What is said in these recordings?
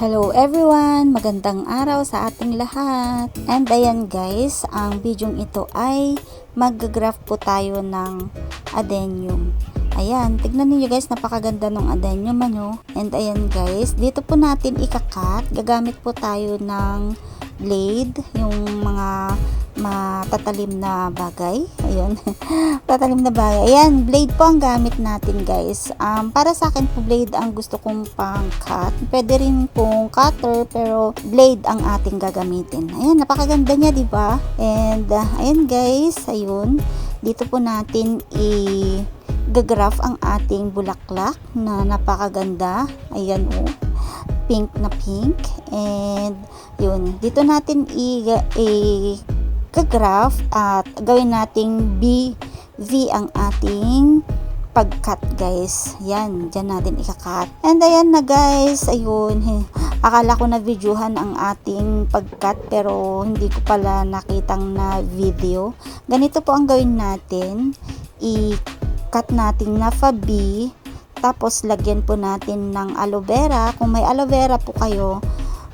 Hello everyone! Magandang araw sa ating lahat. And ayan guys, ang bidyong ito ay mag-graph po tayo ng adenium. Ayan, tignan niyo guys, napakaganda ng adenium ano. And ayan guys, dito po natin ikakat. Gagamit po tayo ng blade, yung mga matatalim na bagay. Ayun. Tatalim na bagay. Ayan, blade po ang gamit natin guys. Um, para sa akin po blade ang gusto kong pang cut. Pwede rin pong cutter pero blade ang ating gagamitin. Ayan, napakaganda niya, di ba? And uh, ayan guys, ayun. Dito po natin i gagraph ang ating bulaklak na napakaganda. Ayan oh pink na pink and yun dito natin i, i graph at gawin nating B V ang ating pag-cut guys. Yan dyan natin ikakat and ayan na guys. Ayun. Akala ko na videohan ang ating pag-cut pero hindi ko pala nakitang na video ganito po ang gawin natin. I-cut natin na fa B. Tapos, lagyan po natin ng aloe vera. Kung may aloe vera po kayo,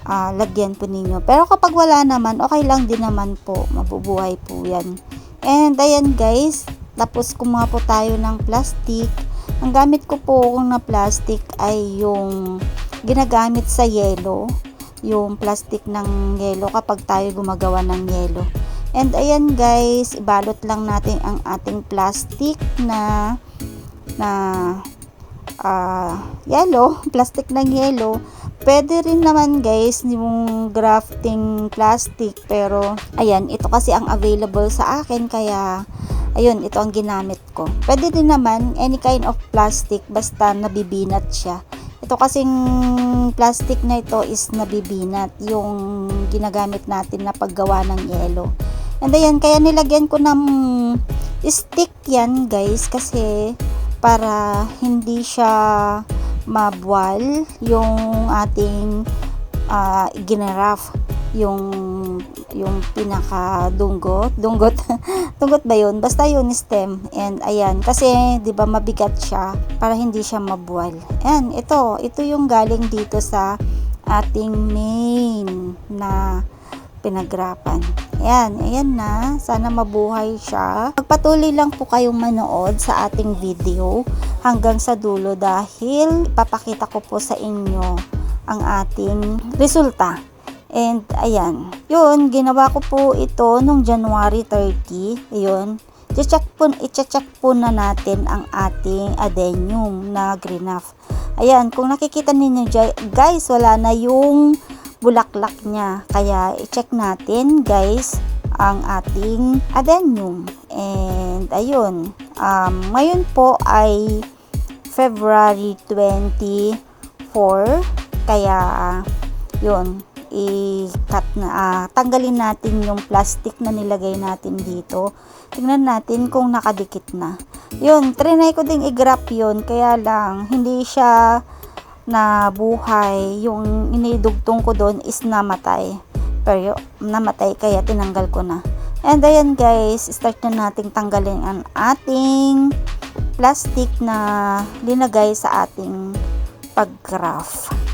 uh, lagyan po ninyo. Pero kapag wala naman, okay lang din naman po. Mabubuhay po yan. And, ayan guys. Tapos, kumuha po tayo ng plastic. Ang gamit ko po kung na plastic ay yung ginagamit sa yelo. Yung plastic ng yelo kapag tayo gumagawa ng yelo. And, ayan guys. Ibalot lang natin ang ating plastic na na uh, yellow, plastic ng yellow. Pwede rin naman guys yung grafting plastic pero ayan, ito kasi ang available sa akin kaya ayun, ito ang ginamit ko. Pwede din naman any kind of plastic basta nabibinat siya. Ito kasing plastic na ito is nabibinat yung ginagamit natin na paggawa ng yelo. And ayan, kaya nilagyan ko ng stick yan guys kasi para hindi siya mabwal yung ating uh, ginaraf yung yung pinaka dunggot dunggot? Dunggot ba yun? Basta yun stem. And ayan kasi di ba mabigat siya para hindi siya mabwal. And ito ito yung galing dito sa ating main na pinagrapan. Ayan, ayan na. Sana mabuhay siya. Magpatuloy lang po kayong manood sa ating video hanggang sa dulo dahil papakita ko po sa inyo ang ating resulta. And ayan, yun, ginawa ko po ito nung January 30. Ayun, i-check po, i-check po na natin ang ating adenium na greenaf. Ayan, kung nakikita ninyo guys, wala na yung bulaklak niya. Kaya i-check natin guys ang ating adenium. And ayun, um, ngayon po ay February 24. Kaya yun, i-cut na, uh, tanggalin natin yung plastic na nilagay natin dito. Tingnan natin kung nakadikit na. Yun, trinay ko ding i-grap yun, kaya lang, hindi siya na buhay, yung inidugtong ko doon is namatay. Pero namatay kaya tinanggal ko na. And ayan guys, start na nating tanggalin ang ating plastic na linagay sa ating pag-graph.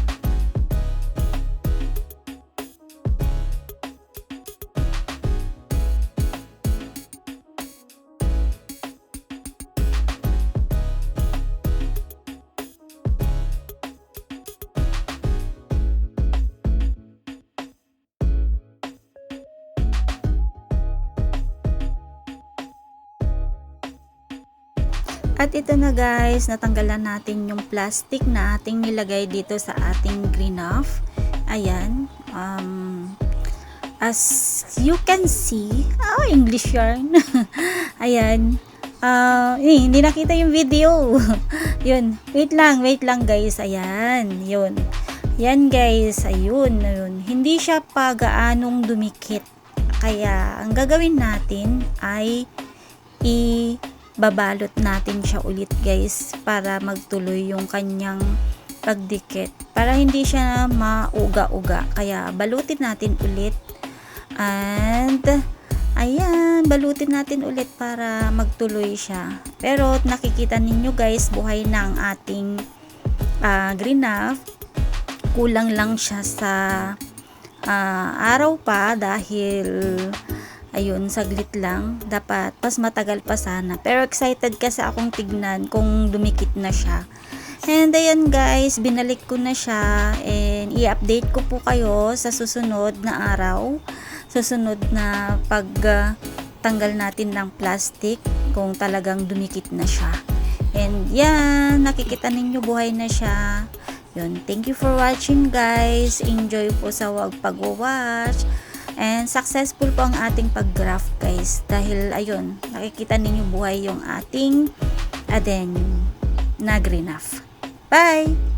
At ito na guys, natanggalan natin yung plastic na ating nilagay dito sa ating greenhouse. Ayan. Um, as you can see, oh, English yarn. Ayan. Uh, eh, hindi nakita yung video. yun. Wait lang, wait lang guys. Ayan. Yun. Yan guys. Ayun. Ayun. Hindi siya pa gaanong dumikit. Kaya, ang gagawin natin ay i- babalot natin siya ulit guys para magtuloy yung kanyang pagdikit. Para hindi siya mauga-uga. Kaya balutin natin ulit. And ayan balutin natin ulit para magtuloy siya. Pero nakikita ninyo guys buhay na ang ating uh, green kulang lang siya sa ah, araw pa dahil ayun, saglit lang. Dapat mas matagal pa sana. Pero excited kasi akong tignan kung dumikit na siya. And ayan guys, binalik ko na siya and i-update ko po kayo sa susunod na araw. Susunod na pag ah, tanggal natin ng plastic kung talagang dumikit na siya. And yan, nakikita ninyo buhay na siya. Yun, thank you for watching guys. Enjoy po sa wag pag-watch. And successful po ang ating pag-graph guys. Dahil ayun, nakikita ninyo buhay yung ating adenium na green Bye!